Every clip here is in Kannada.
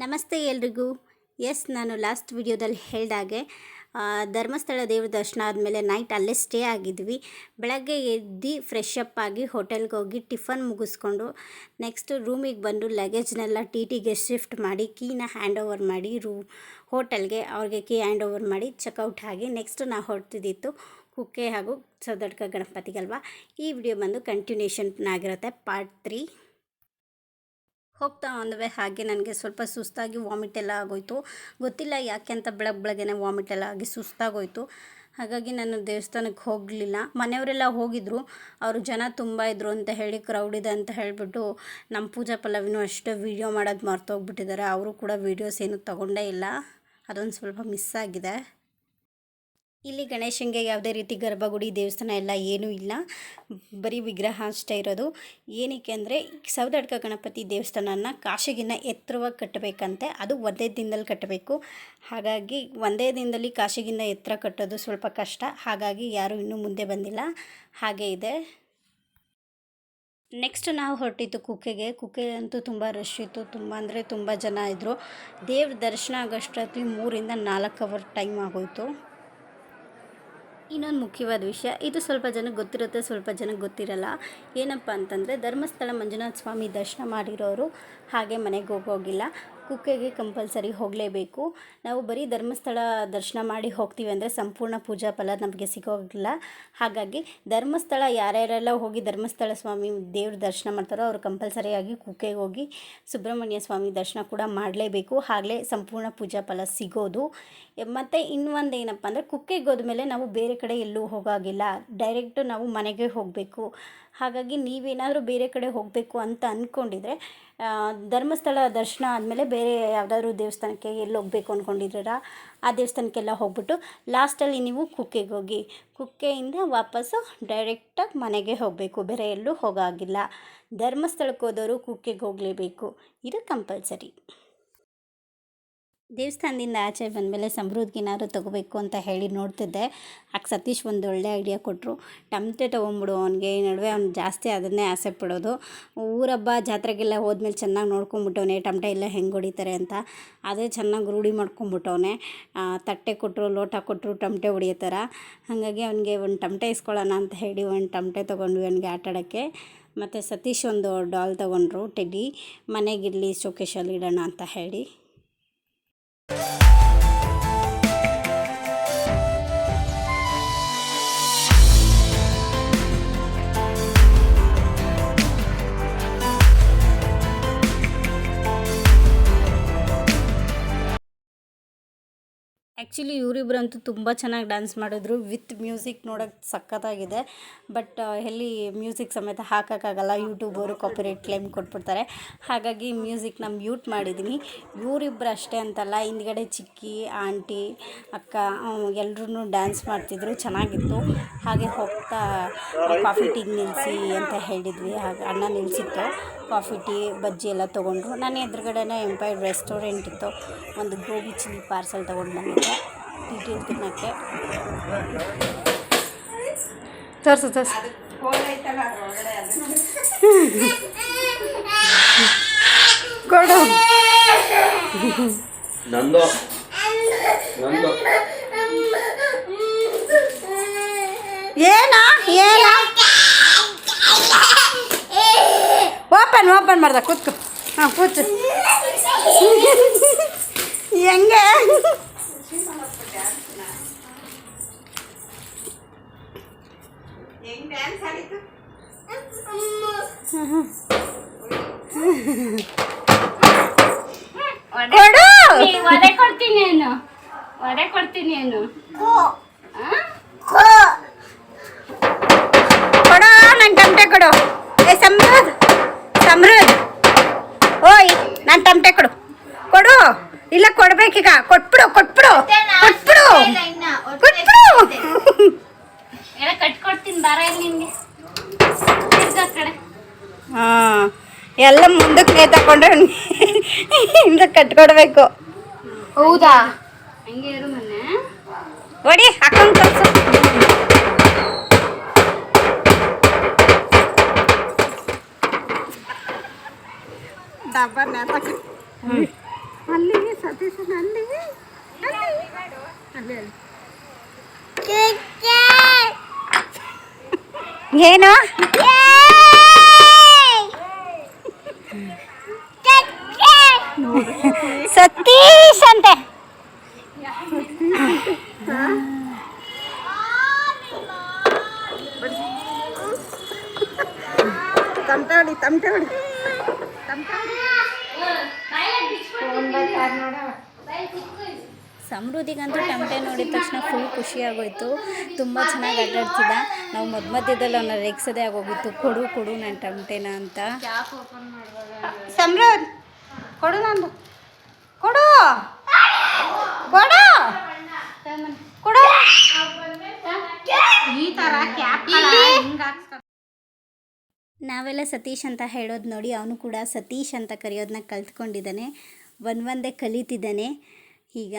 ನಮಸ್ತೆ ಎಲ್ರಿಗೂ. ಎಸ್ ನಾನು ಲಾಸ್ಟ್ ವಿಡಿಯೋದಲ್ಲಿ ಹೇಳಿದಾಗೆ ಧರ್ಮಸ್ಥಳ ದೇವ್ರ ದರ್ಶನ ಆದಮೇಲೆ ನೈಟ್ ಅಲ್ಲೇ ಸ್ಟೇ ಆಗಿದ್ವಿ. ಬೆಳಗ್ಗೆ ಎದ್ದು ಫ್ರೆಶ್ ಅಪ್ ಆಗಿ ಹೋಟೆಲ್ಗೆ ಹೋಗಿ ಟಿಫನ್ ಮುಗಿಸ್ಕೊಂಡು ನೆಕ್ಸ್ಟ್ ರೂಮಿಗೆ ಬಂದು ಲಗೇಜ್ನೆಲ್ಲ ಟಿ ಟಿಗೆ ಶಿಫ್ಟ್ ಮಾಡಿ ಕೀನ ಹ್ಯಾಂಡ್ ಓವರ್ ಮಾಡಿ ರೂ ಹೋಟೆಲ್ಗೆ ಅವ್ರಿಗೆ ಕೀ ಹ್ಯಾಂಡ್ ಓವರ್ ಮಾಡಿ ಚೆಕ್ಔಟ್ ಆಗಿ ನೆಕ್ಸ್ಟ್ ನಾವು ಹೊರಟಿದ್ದಿತ್ತು ಕುಕ್ಕೆ ಹಾಗೂ ಸೌದಡ್ಕ ಗಣಪತಿಗಲ್ವಾ ಈ ವಿಡಿಯೋ ಬಂದು ಕಂಟಿನ್ಯೂಷನ್ ಆಗಿರುತ್ತೆ ಪಾರ್ಟ್ ತ್ರೀ ಹೋಗ್ತಾ ಒಂದವೇ ಹಾಗೆ ನನಗೆ ಸ್ವಲ್ಪ ಸುಸ್ತಾಗಿ ವಾಮಿಟ್ ಎಲ್ಲ ಆಗೋಯ್ತು. ಗೊತ್ತಿಲ್ಲ ಯಾಕೆ ಅಂತ ಬೆಳಗ್ಗೆ ಬೆಳಗ್ಗೆನೆ ವಾಮಿಟ್ ಎಲ್ಲ ಆಗಿ ಸುಸ್ತಾಗೋಯ್ತು. ಹಾಗಾಗಿ ನಾನು ದೇವಸ್ಥಾನಕ್ಕೆ ಹೋಗಲಿಲ್ಲ. ಮನೆಯವರೆಲ್ಲ ಹೋಗಿದ್ರು. ಅವರು ಜನ ತುಂಬ ಇದ್ದರು ಅಂತ ಹೇಳಿ ಕ್ರೌಡ್ ಇದೆ ಅಂತ ಹೇಳಿಬಿಟ್ಟು ನಮ್ಮ ಪೂಜಾ ಪಲ್ಲವಿನೂ ಅಷ್ಟೇ ವೀಡಿಯೋ ಮಾಡೋದು ಮರ್ತೋಗ್ಬಿಟ್ಟಿದ್ದಾರೆ ಅವರು ಕೂಡ ವೀಡಿಯೋಸ್ ಏನು ತಗೊಂಡೇ ಇಲ್ಲ. ಅದೊಂದು ಸ್ವಲ್ಪ ಮಿಸ್ ಆಗಿದೆ. ಇಲ್ಲಿ ಗಣೇಶನಿಗೆ ಯಾವುದೇ ರೀತಿ ಗರ್ಭಗುಡಿ, ದೇವಸ್ಥಾನ ಎಲ್ಲ ಏನೂ ಇಲ್ಲ. ಬರೀ ವಿಗ್ರಹ ಅಷ್ಟೇ ಇರೋದು. ಏನಕ್ಕೆ ಅಂದರೆ ಸೌದಡ್ಕ ಗಣಪತಿ ದೇವಸ್ಥಾನನ ಕಾಶಿಗಿನ್ನ ಎತ್ತರವಾಗಿ ಕಟ್ಟಬೇಕಂತೆ. ಅದು ಒಂದೇ ದಿನದಲ್ಲಿ ಕಟ್ಟಬೇಕು. ಹಾಗಾಗಿ ಒಂದೇ ದಿನದಲ್ಲಿ ಕಾಶಿಗಿನ್ನ ಎತ್ತರ ಕಟ್ಟೋದು ಸ್ವಲ್ಪ ಕಷ್ಟ. ಹಾಗಾಗಿ ಯಾರೂ ಇನ್ನೂ ಮುಂದೆ ಬಂದಿಲ್ಲ. ಹಾಗೆ ಇದೆ. ನೆಕ್ಸ್ಟ್ ನಾವು ಹೊರಟಿತ್ತು ಕುಕ್ಕೆಗೆ. ಕುಕ್ಕೆ ಅಂತೂ ತುಂಬ ರಶ್ ಇತ್ತು. ತುಂಬ ಅಂದರೆ ತುಂಬ ಜನ ಇದ್ದರು ದೇವ್ರ ದರ್ಶನ ಆಗೋಷ್ಟೊತ್ತಿಗೆ ಮೂರಿಂದ ನಾಲ್ಕು ಅವರ್ ಟೈಮ್ ಆಗೋಯ್ತು. ಇನ್ನೊಂದು ಮುಖ್ಯವಾದ ವಿಷಯ, ಇದು ಸ್ವಲ್ಪ ಜನಕ್ಕೆ ಗೊತ್ತಿರುತ್ತೆ, ಸ್ವಲ್ಪ ಜನಕ್ಕೆ ಗೊತ್ತಿರಲ್ಲ. ಏನಪ್ಪ ಅಂತಂದರೆ ಧರ್ಮಸ್ಥಳ ಮಂಜುನಾಥ ಸ್ವಾಮಿ ದರ್ಶನ ಮಾಡಿರೋರು ಹಾಗೆ ಮನೆಗೆ ಹೋಗೋಗಿಲ್ಲ. ಕುಕ್ಕೆಗೆ ಕಂಪಲ್ಸರಿ ಹೋಗಲೇಬೇಕು. ನಾವು ಬರೀ ಧರ್ಮಸ್ಥಳ ದರ್ಶನ ಮಾಡಿ ಹೋಗ್ತೀವಿ ಅಂದರೆ ಸಂಪೂರ್ಣ ಪೂಜಾ ಫಲ ನಮಗೆ ಸಿಗೋಗಿಲ್ಲ. ಹಾಗಾಗಿ ಧರ್ಮಸ್ಥಳ ಯಾರ್ಯಾರೆಲ್ಲ ಹೋಗಿ ಧರ್ಮಸ್ಥಳ ಸ್ವಾಮಿ ದೇವ್ರ ದರ್ಶನ ಮಾಡ್ತಾರೋ ಅವರು ಕಂಪಲ್ಸರಿಯಾಗಿ ಕುಕ್ಕೆಗೆ ಹೋಗಿ ಸುಬ್ರಹ್ಮಣ್ಯ ಸ್ವಾಮಿ ದರ್ಶನ ಕೂಡ ಮಾಡಲೇಬೇಕು. ಆಗಲೇ ಸಂಪೂರ್ಣ ಪೂಜಾ ಫಲ ಸಿಗೋದು. ಮತ್ತು ಇನ್ನೊಂದು ಏನಪ್ಪ ಅಂದರೆ ಕುಕ್ಕೆಗೆ ಹೋದ್ಮೇಲೆ ನಾವು ಬೇರೆ ಕಡೆ ಎಲ್ಲೂ ಹೋಗಾಗಿಲ್ಲ. ಡೈರೆಕ್ಟು ನಾವು ಮನೆಗೆ ಹೋಗಬೇಕು. ಹಾಗಾಗಿ ನೀವೇನಾದರೂ ಬೇರೆ ಕಡೆ ಹೋಗಬೇಕು ಅಂತ ಅಂದ್ಕೊಂಡಿದ್ರೆ ಧರ್ಮಸ್ಥಳ ದರ್ಶನ ಆದಮೇಲೆ ಬೇರೆ ಯಾವುದಾದ್ರೂ ದೇವಸ್ಥಾನಕ್ಕೆ ಎಲ್ಲಿ ಹೋಗಬೇಕು ಅಂದ್ಕೊಂಡಿದ್ದೀರಾ ಆ ದೇವಸ್ಥಾನಕ್ಕೆಲ್ಲ ಹೋಗ್ಬಿಟ್ಟು ಲಾಸ್ಟಲ್ಲಿ ನೀವು ಕುಕ್ಕೆಗೆ ಹೋಗಿ, ಕುಕ್ಕೆಯಿಂದ ವಾಪಸ್ಸು ಡೈರೆಕ್ಟಾಗಿ ಮನೆಗೆ ಹೋಗಬೇಕು, ಬೇರೆ ಎಲ್ಲೂ ಹೋಗಾಗಿಲ್ಲ ಧರ್ಮಸ್ಥಳಕ್ಕೆ ಹೋದವರು ಕುಕ್ಕೆಗೆ ಹೋಗಲೇಬೇಕು. ಇದು ಕಂಪಲ್ಸರಿ ದೇವಸ್ಥಾನದಿಂದ ಆಚೆ ಬಂದಮೇಲೆ ಸಮೃದ್ಧಿನಾದ್ರು ತಗೋಬೇಕು ಅಂತ ಹೇಳಿ ನೋಡ್ತಿದ್ದೆ. ಆಗ ಸತೀಶ್ ಒಂದು ಒಳ್ಳೆ ಐಡಿಯಾ ಕೊಟ್ಟರು ಟಮಟೆ ತೊಗೊಂಬಿಡು ಅವನಿಗೆ ಈ ನಡುವೆ ಅವ್ನು ಜಾಸ್ತಿ ಅದನ್ನೇ ಆಸೆ ಪಡೋದು. ಊರಬ್ಬ ಜಾತ್ರೆಗೆಲ್ಲ ಹೋದ್ಮೇಲೆ ಚೆನ್ನಾಗಿ ನೋಡ್ಕೊಂಬಿಟ್ಟವನೆ, ಟಮಟೆ ಎಲ್ಲ ಹೆಂಗೆ ಹೊಡಿತಾರೆ ಅಂತ. ಅದೇ ಚೆನ್ನಾಗಿ ರೂಢಿ ಮಾಡ್ಕೊಂಬಿಟ್ಟವನೆ. ತಟ್ಟೆ ಕೊಟ್ಟರು ಲೋಟ ಕೊಟ್ಟರು ಟಮಟೆ ಹೊಡಿಯೋ ಹಾಗಾಗಿ ಅವನಿಗೆ ಒಂದು ಟಮಟೆ ಇಸ್ಕೊಳ್ಳೋಣ ಅಂತ ಹೇಳಿ ಒಂದು ಟಮಟೆ ತೊಗೊಂಡ್ವಿ ಅವನಿಗೆ ಆಟಾಡೋಕ್ಕೆ ಮತ್ತು ಸತೀಶ್ ಒಂದು ಡಾಲ್ ತೊಗೊಂಡ್ರು ಟೆಡ್ಡಿ ಮನೆಗಿರಲಿ ಶೋಕೇಶಲ್ಲಿ ಇಡೋಣ ಅಂತ ಹೇಳಿ. you ಆ್ಯಕ್ಚುಲಿ ಇವರಿಬ್ಬರಂತೂ ತುಂಬ ಚೆನ್ನಾಗಿ ಡ್ಯಾನ್ಸ್ ಮಾಡಿದ್ರು ವಿತ್ ಮ್ಯೂಸಿಕ್ ನೋಡೋಕ್ಕೆ ಸಖತ್ತಾಗಿದೆ. ಬಟ್ ಎಲ್ಲಿ ಮ್ಯೂಸಿಕ್ ಸಮೇತ ಹಾಕೋಕ್ಕಾಗಲ್ಲ ಯೂಟ್ಯೂಬವರು ಕಾಪಿರೈಟ್ ಕ್ಲೇಮ್ ಕೊಟ್ಬಿಡ್ತಾರೆ. ಹಾಗಾಗಿ ಮ್ಯೂಸಿಕ್ನ ಮ್ಯೂಟ್ ಮಾಡಿದ್ದೀನಿ ಇವರಿಬ್ಬರು ಅಷ್ಟೇ ಅಂತಲ್ಲ, ಹಿಂದ್ಗಡೆ ಚಿಕ್ಕಿ, ಆಂಟಿ, ಅಕ್ಕ ಎಲ್ಲರೂ ಡ್ಯಾನ್ಸ್ ಮಾಡ್ತಿದ್ರು, ಚೆನ್ನಾಗಿತ್ತು. ಹಾಗೆ ಹೋಗ್ತಾ ಕಾಫಿ ಟೀಗೆ ನಿಲ್ಲಿಸಿ ಅಂತ ಹೇಳಿದ್ವಿ. ಹಾಗೆ ಅಣ್ಣ ನಿಲ್ಲಿಸಿತ್ತು ಕಾಫಿ ಟೀ ಬಜ್ಜಿ ಎಲ್ಲ ತೊಗೊಂಡ್ರು. ನಾನು ಎದುರುಗಡೆನೇ ಎಂಪೈರ್ ರೆಸ್ಟೋರೆಂಟ್ ಇತ್ತು. ಒಂದು ಗೋಬಿ ಚಿಲ್ಲಿ ಪಾರ್ಸಲ್ ತೊಗೊಂಡು ಬಂದಿದ್ದೆ. ಡೀಟೇಲ್ ತಿನ್ನೋಕ್ಕೆ. ತೋರಿಸು ತೋರಿಸು. ಕೊಡು ನಂದು ಏನ ಏನ ಓಪನ್ ಓಪನ್ ಮಾಡ್ದೆ ಕೂತ್ಕೊ. ಹಾಂ ಕೂತು ಹೆಂಗೆ? ಕೊಡು. ಒಡೆ ಕೊಡ್ತೀನಿ ಏನು? ಒಡೆ ಕೊಡ್ತೀನಿ ಏನು? ಕೊಡ್ಬೇಕೀಗ ಕೊಟ್ಬಿಡು ಕೊಟ್ಬಿಡು ಕೊಟ್ಬಿಡು ಕೊಟ್ಬಿಡು ಎಲ್ಲ ಕಟ್ಕೊಡ್ತೀನಿ ಬಾರ ಇಲ್ಲಿ ನಿನ್ಗೆ ತಿರ್ಗಾ ಆ ಕಡೆ ಹಾಂ ಎಲ್ಲ ಮುಂದಕ್ಕೆ ತಗೊಂಡ್ರೆ ಹಿಂದೆ ಕಟ್ಕೊಡ್ಬೇಕು ಹೌದಾ ಹಂಗೆ ಇರು ಮೊನ್ನೆ ಹೊಡಿ ಹಾಕೊಂಡು ಕಳ್ಸು ಡಬ್ಬ ನೇತಾಕಿ ಅಲ್ಲಿ ಸತೀಶನ ಅಲ್ಲಿ. ಅಲ್ಲಿ ಅಲ್ಲಿ. ಏನು? ಸತೀಶ್ ಅಂತೆ. ತಮಟೆ ಹೊಡಿ ತಮಟೆ ಹೊಡಿ ಸಮೃದ್ಧಿಗಂತೂ ಟಮಟೆ ನೋಡಿದ ತಕ್ಷಣ ಫುಲ್ ಖುಷಿಯಾಗೋಯ್ತು. ತುಂಬ ಚೆನ್ನಾಗಿ ಅಡ್ಡಾಡ್ತಿದ್ದ. ನಾವು ಮಧ್ಯ ಮಧ್ಯದಲ್ಲಿ ಅವನ ರೇಗ್ಸೋದೇ ಆಗೋಗಿತ್ತು. ಕೊಡು ಕೊಡು ನನ್ನ ಟಮಟೆನ ಅಂತ. ಸಮೃದ್ಧ ಕೊಡು ನಂದು. ಕೊಡು. ಕೊಡು. ಕೊಡು. ಈ ಥರ ನಾವೆಲ್ಲ ಸತೀಶ್ ಅಂತ ಹೇಳೋದು ನೋಡಿ ಅವನು ಕೂಡ ಸತೀಶ್ ಅಂತ ಕರೆಯೋದನ್ನ ಕಲ್ತ್ಕೊಂಡಿದ್ದಾನೆ. ಒಂದ್ ಒಂದೇ ಕಲಿತಿದ್ದಾನೆ. ಈಗ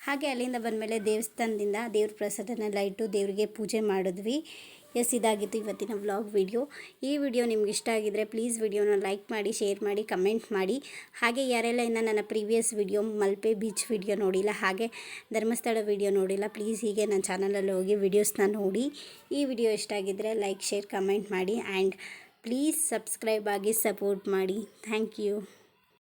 ಹಾಗೆ ಅಲ್ಲಿಂದ ಬಂದಮೇಲೆ ದೇವಸ್ಥಾನದಿಂದ ದೇವ್ರ ಪ್ರಸಾದನೆಲ್ಲ ಇಟ್ಟು ದೇವರಿಗೆ ಪೂಜೆ ಮಾಡಿದ್ವಿ. ಎಸ್, ಇದಾಗಿತ್ತು ಇವತ್ತಿನ ವ್ಲಾಗ್ ವಿಡಿಯೋ. ಈ ವಿಡಿಯೋ ನಿಮ್ಗೆ ಇಷ್ಟ ಆಗಿದ್ದರೆ ಪ್ಲೀಸ್ ವಿಡಿಯೋನ ಲೈಕ್ ಮಾಡಿ, ಶೇರ್ ಮಾಡಿ, ಕಮೆಂಟ್ ಮಾಡಿ. ಹಾಗೆ ಯಾರೆಲ್ಲ ಇನ್ನು ನನ್ನ previous video, Malpe beach video ನೋಡಿಲ್ಲ, ಹಾಗೆ ಧರ್ಮಸ್ಥಳ ವಿಡಿಯೋ ನೋಡಿಲ್ಲ, ಪ್ಲೀಸ್ ಹೀಗೆ ನನ್ನ ಚಾನಲಲ್ಲಿ ಹೋಗಿ ವಿಡಿಯೋಸ್ನ ನೋಡಿ. ಈ ವಿಡಿಯೋ ಇಷ್ಟ ಆಗಿದ್ದರೆ ಲೈಕ್, ಶೇರ್, ಕಮೆಂಟ್ ಮಾಡಿ. ಆ್ಯಂಡ್ ಪ್ಲೀಸ್ ಸಬ್ಸ್ಕ್ರೈಬ್ ಆಗಿ ಸಪೋರ್ಟ್ ಮಾಡಿ. Thank you.